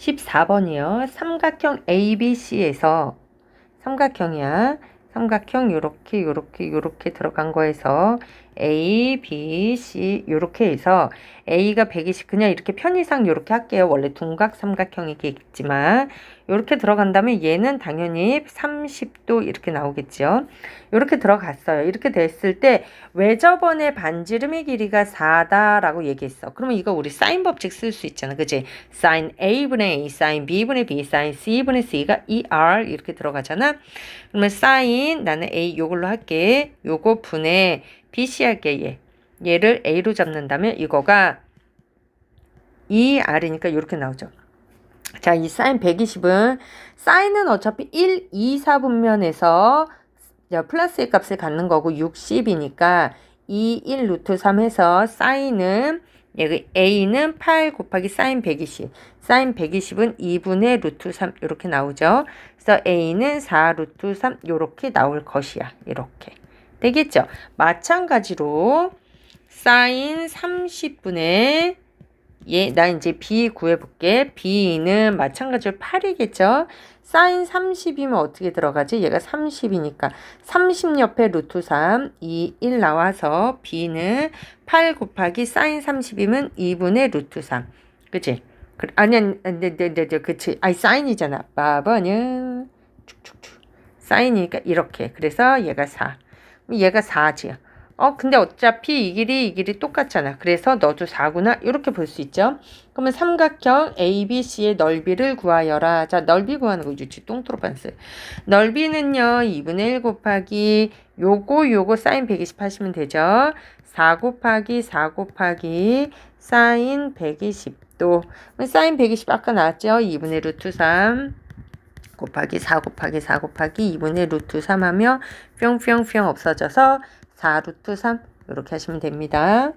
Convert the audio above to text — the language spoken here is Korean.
14번이요. 삼각형 ABC에서 삼각형이야. 삼각형 요렇게 요렇게 요렇게 들어간 거에서 A, B, C 요렇게 해서 A가 120 그냥 이렇게 편의상 요렇게 할게요. 원래 둔각 삼각형이겠지만 요렇게 들어간 다음에 얘는 당연히 30도 이렇게 나오겠죠. 요렇게 들어갔어요. 이렇게 됐을 때 외접원의 반지름의 길이가 4다라고 얘기했어. 그러면 이거 우리 사인 법칙 쓸 수 있잖아. 그지? 사인 A분의 A, 사인 B분의 B, 사인 C분의 C가 ER 이렇게 들어가잖아. 그러면 사인 나는 A 요걸로 할게. 요거 분의 BC 할게 얘. 얘를 A로 잡는다면 이거가 ER이니까 이렇게 나오죠. 자, 이 사인 120은 사인은 어차피 1, 2, 4분면에서 플러스의 값을 갖는 거고 60이니까 2, 1 루트 3 해서 사인은 여기 A는 8 곱하기 사인 120. 사인 120은 2분의 루트 3 이렇게 나오죠. 그래서 A는 4 루트 3 이렇게 나올 것이야. 이렇게. 되겠죠? 마찬가지로 사인 30분의 얘, 나 이제 B 구해볼게. B는 마찬가지로 8이겠죠? 사인 30이면 어떻게 들어가지? 얘가 30이니까 30 옆에 루트 3, 2, 1 나와서 B는 8 곱하기 사인 30이면 2분의 루트 3. 그치? 그, 아니, 아니, 네, 네, 네, 네, 그치. 아니, 사인이잖아. 빠버는 축축축. 사인이니까 이렇게. 그래서 얘가 4. 얘가 4지요. 어, 근데 어차피 이 길이 이 길이 똑같잖아. 그래서 너도 4구나. 이렇게 볼 수 있죠. 그러면 삼각형 ABC의 넓이를 구하여라. 자, 넓이 구하는 거 유치 똥토로반스. 넓이는요. 2분의 1 곱하기 요거 요거 사인 120 하시면 되죠. 4 곱하기 4 곱하기 사인 120도. 사인 120 아까 나왔죠. 2분의 루트 3. 곱하기 4 곱하기 4 곱하기 2분의 루트 3 하면 뿅뿅뿅 없어져서 4 루트 3 이렇게 하시면 됩니다.